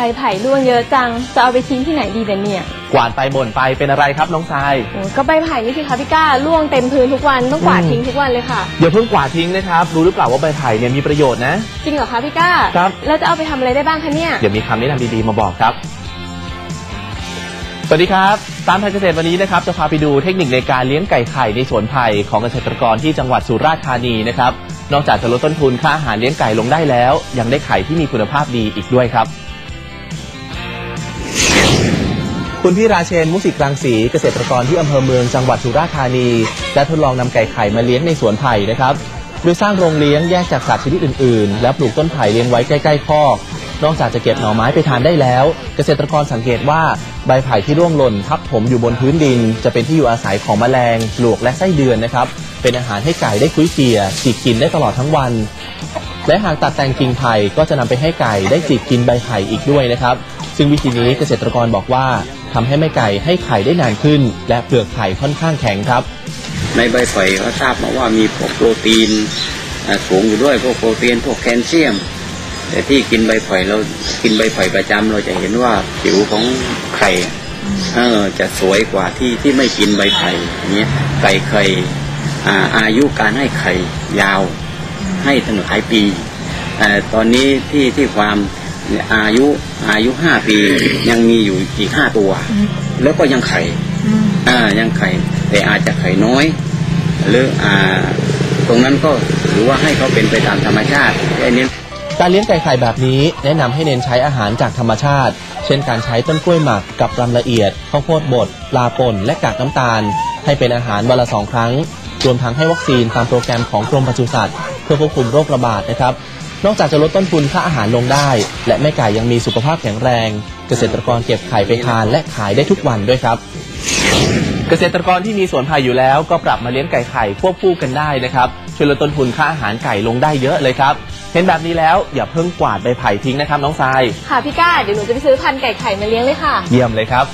บไผ่ร่วงเยอะจัง จะเอาไปทิ้งที่ไหนดีเดี๋ยวเนี่ย กวาดไปบ่นไปเป็นอะไรครับน้องทราย โอ้ก็ใบไผ่นี่สิคะพี่ก้าร่วงเต็มพื้นทุกวันต้องกวาดอืม ทิ้งทุกวันเลยค่ะ อย่าเพิ่งกวาดทิ้งนะครับ รู้หรือเปล่าว่าใบไผ่เนี่ยมีประโยชน์นะ จริงเหรอคะพี่ก้าครับ แล้วจะเอาไปทำอะไรได้บ้างคะเนี่ย เดี๋ยวมีคำแนะนำดีๆมาบอกครับ สวัสดีครับ ตามไทยเกษตรวันนี้นะครับ จะพาไปดูเทคนิคในการเลี้ยงไก่ไข่ในสวนไผ่ของเกษตรกรที่จังหวัดสุราษฎร์ธานีนะครับ นอกจากจะลดต้นทุนค่าอาหารเลี้ยงไก่ลงได้แล้ว ยังได้ไข่ที่มีคุณภาพดีอีกด้วยครับ คุณพี่ราเชนมุสิกรังสีเกษตรกรที่อำเภอเมืองจังหวัดสุราษฎร์ธานีได้ทดลองนำไก่ไข่มาเลี้ยงในสวนไผ่นะครับโดยสร้างโรงเลี้ยงแยกจากสัตว์ชนิดอื่นๆ และปลูกต้นไผ่เลี้ยงไว้ใกล้ๆคอกนอกจากจะเก็บหน่อไม้ไปทานได้แล้ว เกษตรกรสังเกตว่าใบไผ่ที่ร่วงหล่นทับถมอยู่บนพื้นดิน จะเป็นที่อยู่อาศัยของแมลงปลวกและไส้เดือนนะครับ เป็นอาหารให้ไก่ได้คุ้ยเกี่ยจิกกินได้ตลอดทั้งวัน และหากตัดแต่งกิ่งไผ่ก็จะนำไปให้ไก่ได้จิกกินใบไผ่อีกด้วยนะครับ ซึ่งวิธีนี้เกษตรกรบอกว่า ทำให้แม่ไก่ให้ไข่ได้นานขึ้น และเปลือกไข่ค่อนข้างแข็งครับ ในใบไผ่ก็ทราบมาว่ามีพวกโปรตีนสูงอยู่ด้วยพวกโปรตีนพวกแคลเซียม แต่ที่กินใบไผ่เรากินใบไผ่ประจำเราจะเห็นว่าผิวของไข่เออจะสวยกว่าที่ที่ไม่กินใบไผ่อย่างเงี้ยไก่ไข่อายุการให้ไข่ยาวให้ถึงหลายปีแต่ตอนนี้ที่ที่ความ อายุอายุห้าปียังมีอยู่อีกห้าตัว แล้วก็ยังไข่อ่ายังไข่ แต่อาจจะไข่น้อยหรืออ่า ตรงนั้นก็ถือว่าให้เขาเป็นไปตามธรรมชาติแค่นี้การเลี้ยงไก่ไข่แบบนี้แนะนำให้เน้นใช้อาหารจากธรรมชาติ เช่นการใช้ต้นกล้วยหมักกับรำละเอียดข้าวโพดบดปลาป่นและกากน้ำตาล ให้เป็นอาหารวันละสองครั้งรวมทั้งให้วัคซีนตามโปรแกรมของกรมปศุสัตว์เพื่อควบคุมโรคระบาดนะครับ นอกจากจะลดต้นทุนค่าอาหารลงได้ และแม่ไก่ยังมีสุขภาพแข็งแรง เกษตรกรเก็บไข่ไปทานและขายได้ทุกวันด้วยครับ เกษตรกรที่มีสวนไผ่อยู่แล้วก็ปรับมาเลี้ยงไก่ไข่ควบคู่กันได้นะครับช่วยลดต้นทุนค่าอาหารไก่ลงได้เยอะเลยครับเห็นแบบนี้แล้วอย่าเพิ่งกวาดใบไผ่ทิ้งนะครับน้องทราย ค่ะพี่ก้าเดี๋ยวหนูจะไปซื้อพันธุ์ไก่ไข่มาเลี้ยงเลยค่ะ เยี่ยมเลยครับ